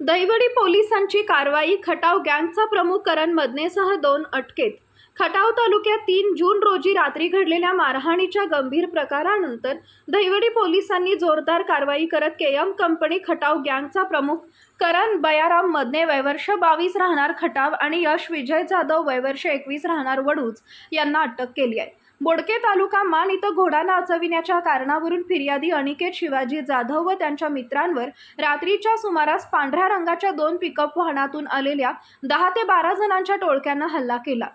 दहिवडी पोलिसांची कारवाई खटाव गँगचा प्रमुख करण मदनेसह दोन अटकेत. खटाव तालुक्यात तीन जून रोजी रात्री घडलेल्या मारहाणीच्या गंभीर प्रकारानंतर दहिवडी पोलिसांनी जोरदार कारवाई करत केयम कंपनी खटाव गँगचा प्रमुख करण बयाराम मदने वयवर्ष बावीस राहणार खटाव आणि यश विजय जाधव वयवर्ष एकवीस राहणार वडूज यांना अटक केली आहे. बोडके तालुका मान इथं घोडा नाचविण्याच्या कारणावरून फिर्यादी अनिकेत शिवाजी जाधव व त्यांच्या मित्रांवर रात्रीच्या सुमारास पांढऱ्या रंगाच्या दोन पिकअप वाहनातून आलेल्या दहा ते बारा जणांच्या टोळक्यानं हल्ला केला.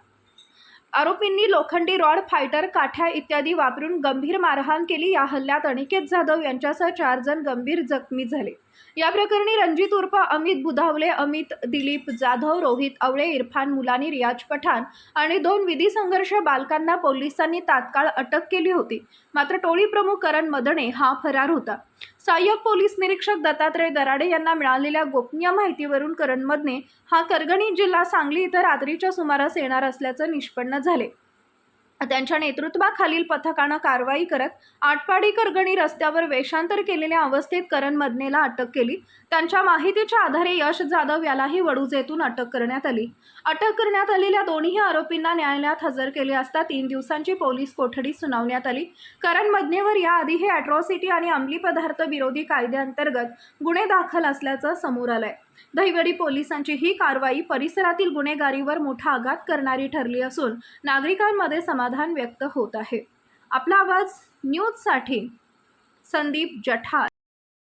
आरोपींनी लोखंडी रॉड फायटर काठ्या इत्यादी वापरून गंभीर मारहाण केली. या हल्ल्यात अनिकेत जाधव यांच्यासह चार जण गंभीर जखमी झाले. या प्रकरणी रणजित उर्फ अमित बुधावले अमित दिलीप जाधव रोहित आवळे इरफान मुलानी रियाज पठाण आणि दोन विधी संघर्ष बालकांना पोलिसांनी तात्काळ अटक केली होती. मात्र टोळी प्रमुख करण मदणे हा फरार होता. सहाय्यक पोलीस निरीक्षक दत्तात्रय दराडे यांना मिळालेल्या गोपनीय माहितीवरून करण मदने हा करगणी जिल्हा सांगली इथं रात्रीच्या सुमारास येणार असल्याचं निष्पन्न झाले. त्यांच्या नेतृत्वाखालील पथकानं कारवाई करत आटपाडी करगणी रस्त्यावर वेषांतर केलेल्या अवस्थेत करण मदनेला अटक केली. त्यांच्या माहितीच्या आधारे यश जाधव यालाही वडूजेतून अटक करण्यात आली. अटक करण्यात आलेल्या दोन्ही आरोपींना न्यायालयात हजर केले असता तीन दिवसांची पोलीस कोठडी सुनावण्यात आली. करण मदनेवर याआधी हे अॅट्रॉसिटी आणि अंमली पदार्थ विरोधी कायद्याअंतर्गत गुन्हे दाखल असल्याचं समोर आलंय. दहिवडी पोलिसांची ही कारवाई परिसरातील गुन्हेगारीवर मोठा आघात करणारी ठरली असून नागरिकांमध्ये समाधान व्यक्त होत आहे. आपला आवाज न्यूजसाठी संदीप जठार.